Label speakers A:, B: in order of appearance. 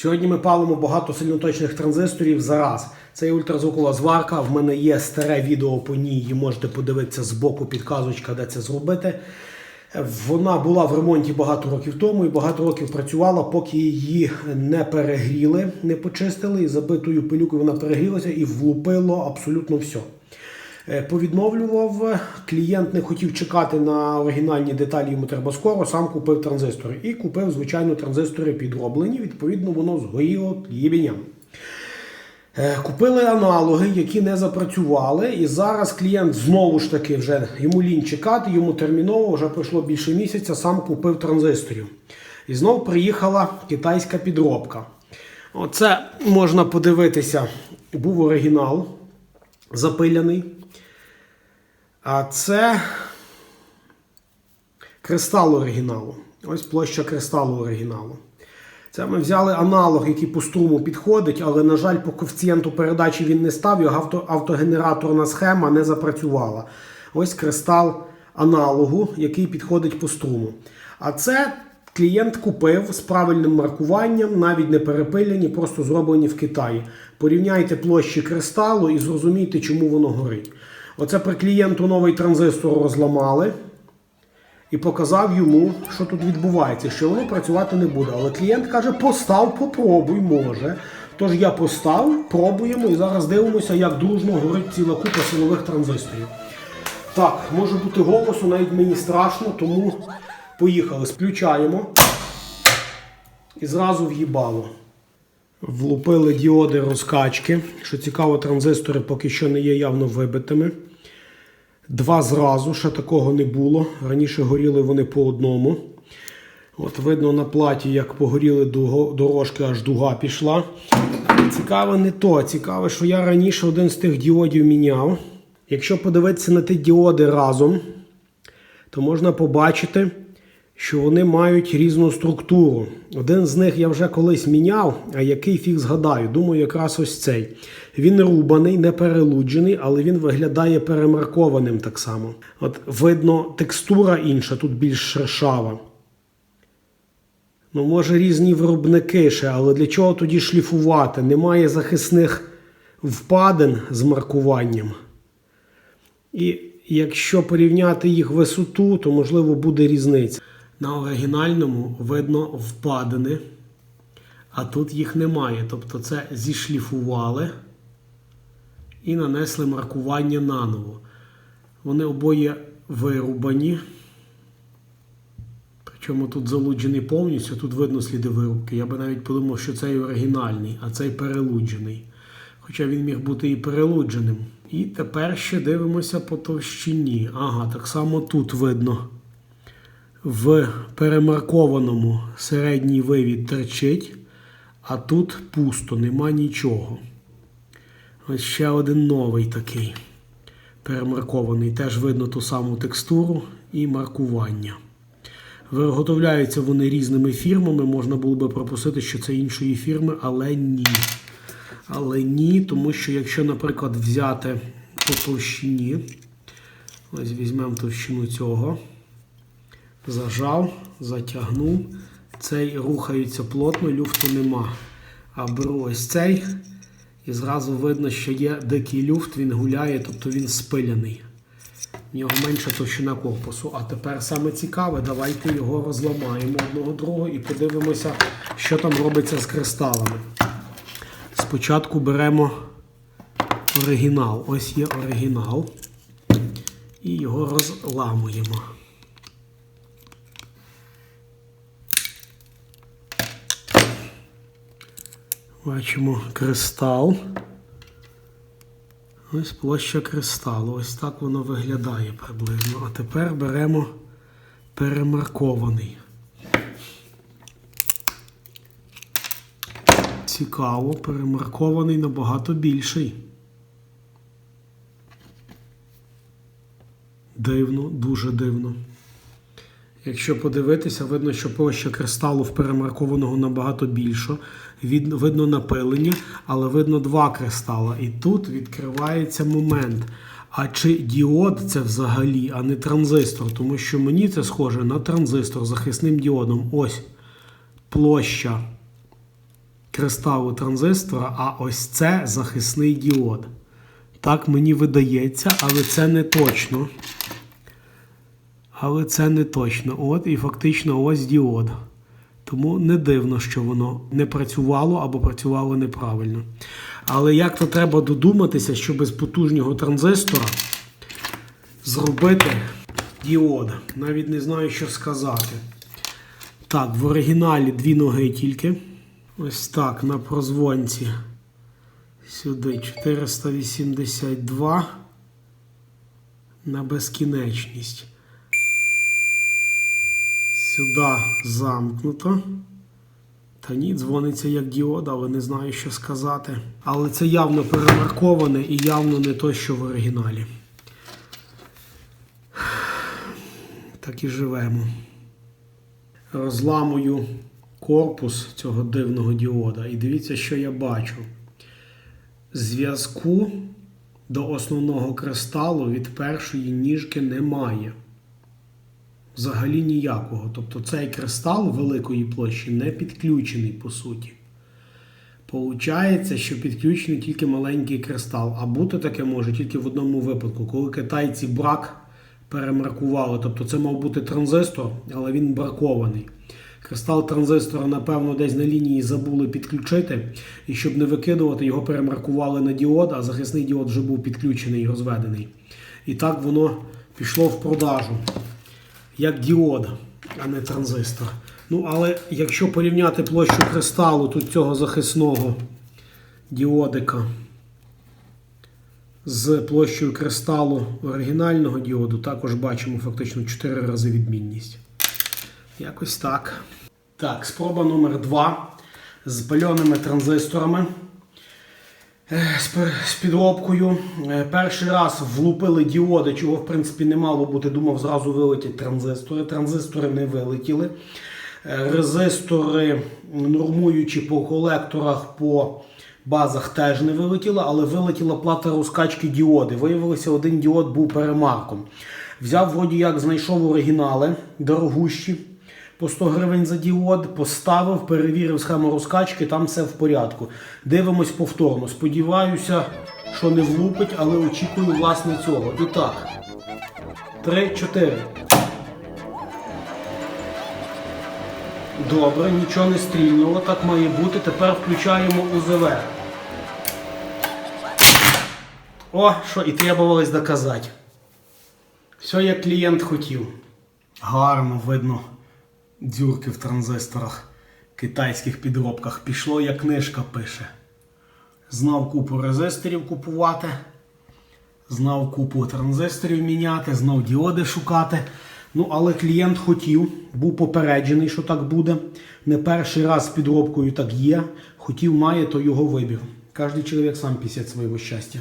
A: Сьогодні ми палимо багато сильноточних транзисторів за раз. Це є ультразвукова зварка. В мене є старе відео по ній. Її можете подивитися з боку підказочка, де це зробити. Вона була в ремонті багато років тому і багато років працювала, поки її не перегріли, не почистили. І забитою пилюкою вона перегрілася і влупило абсолютно все. Е, Повідновлював, клієнт не хотів чекати на оригінальні деталі, йому треба скоро, сам купив транзистори. І купив, звичайно, транзистори підроблені, відповідно, воно згоріло єбіням. Е, Купили аналоги, які не запрацювали, і зараз клієнт знову ж таки вже йому лінь чекати, йому терміново вже пройшло більше місяця, сам купив транзисторів. І знову приїхала китайська підробка. Оце можна подивитися, був оригінал запиляний. А це кристал оригіналу. Ось площа кристалу оригіналу. Це ми взяли аналог, який по струму підходить, але, на жаль, по коефіцієнту передачі він не став, його авто, автогенераторна схема не запрацювала. Ось кристал аналогу, який підходить по струму. А це клієнт купив з правильним маркуванням, навіть не перепилені, просто зроблені в Китаї. Порівняйте площі кристалу і зрозумійте, чому воно горить. Оце при клієнту новий транзистор розламали і показав йому, що тут відбувається, що воно працювати не буде. Але клієнт каже: постав, попробуй, може. Тож я постав, пробуємо і зараз дивимося, як дружно горить ціла купа силових транзисторів. Так, може бути голосу, навіть мені страшно, тому поїхали. Включаємо і зразу в'їбало. Влупили діоди розкачки. Що цікаво, транзистори поки що не є явно вибитими. Два зразу, ще такого не було. Раніше горіли вони по одному. От видно на платі, як погоріли дорожки, аж дуга пішла. Цікаве не то. Цікаве, що я раніше один з тих діодів міняв. Якщо подивитися на ті діоди разом, то можна побачити, що вони мають різну структуру. Один з них я вже колись міняв, а який фіг згадаю. Думаю, якраз ось цей. Він рубаний, не перелуджений, але він виглядає перемаркованим так само. От видно, текстура інша, тут більш шершава. Ну, може, різні виробники ще, але для чого тоді шліфувати? Немає захисних впадин з маркуванням. І якщо порівняти їх висоту, то можливо буде різниця. На оригінальному видно впадини, а тут їх немає. Тобто це зішліфували і нанесли маркування наново. Вони обоє вирубані. Причому тут залуджений повністю, тут видно сліди вирубки. Я би навіть подумав, що цей оригінальний, а цей перелуджений. Хоча він міг бути і перелудженим. І тепер ще дивимося по товщині. Ага, так само тут видно. В перемаркованому середній вивід терчить, а тут пусто, нема нічого. Ось ще один новий такий перемаркований. Теж видно ту саму текстуру і маркування. Виготовляються вони різними фірмами. Можна було би пропустити, що це іншої фірми, але ні. Але ні, тому що якщо, наприклад, взяти по товщині, ось візьмемо товщину цього, зажав, затягнув, цей рухається плотно, люфту нема. А беру ось цей, і зразу видно, що є дикий люфт, він гуляє, тобто він спиляний. В нього менша товщина корпусу. А тепер саме цікаве, давайте його розламаємо одного другого і подивимося, що там робиться з кристалами. Спочатку беремо оригінал. Ось є оригінал. І його розламуємо. Бачимо кристал. Ось площа кристалу. Ось так воно виглядає приблизно. А тепер беремо перемаркований. Цікаво, перемаркований набагато більший. Дивно, дуже дивно. Якщо подивитися, видно, що площа кристалу в перемаркованого набагато більша. Від, видно напилення, але видно два кристала. І тут відкривається момент. А чи діод це взагалі, а не транзистор? Тому що мені це схоже на транзистор з захисним діодом. Ось площа кристалу транзистора, а ось це захисний діод. Так мені видається, але це не точно. Але це не точно. От і фактично ось діод. Тому не дивно, що воно не працювало або працювало неправильно. Але як то треба додуматися, що без потужнього транзистора зробити діод. Навіть не знаю, що сказати. Так, в оригіналі дві ноги тільки. Ось так, на прозвонці. Сюди 482 на безкінечність. Сюди замкнуто. Та ні, дзвониться як діод, але не знаю, що сказати. Але це явно перемарковане і явно не то, що в оригіналі. Так і живемо. Розламую корпус цього дивного діода. І дивіться, що я бачу. Зв'язку до основного кристалу від першої ніжки немає. Взагалі ніякого. Тобто цей кристал великої площі не підключений по суті. Получається, що підключений тільки маленький кристал. А бути таке може тільки в одному випадку, коли китайці брак перемаркували. Тобто це мав бути транзистор, але він бракований. Кристал транзистора, напевно, десь на лінії забули підключити, і щоб не викидувати, його перемаркували на діод, а захисний діод вже був підключений і розведений. І так воно пішло в продажу як діод, а не транзистор. Ну, але якщо порівняти площу кристалу тут цього захисного діодика з площею кристалу оригінального діоду, також бачимо фактично 4 рази відмінність. Якось так. Так, спроба номер 2 з пальоними транзисторами. З підробкою. Е, Перший раз влупили діоди, чого в принципі не мало бути. Думав, зразу вилетять транзистори. Транзистори не вилетіли. Е, Резистори, нормуючи по колекторах, по базах теж не вилетіли, але вилетіла плата розкачки діоди. Виявилося, один діод був перемарком. Взяв, вроді як, знайшов оригінали дорогущі по 100 гривень за діод, поставив, перевірив схему розкачки, там все в порядку. Дивимось повторно. Сподіваюся, що не влупить, але очікую власне цього. І так. 3-4. Добре, нічого не стрільнуло, так має бути. Тепер включаємо УЗВ. О, що і требувалось доказати. Все як клієнт хотів. Гарно видно дзюрки в транзисторах, китайських підробках. Пішло, як книжка пише. Знав купу резисторів купувати, знав купу транзисторів міняти, знав діоди шукати. Ну, але клієнт хотів, був попереджений, що так буде. Не перший раз з підробкою так є. Хотів, має, то його вибір. Кожен чоловік сам пісять свого щастя.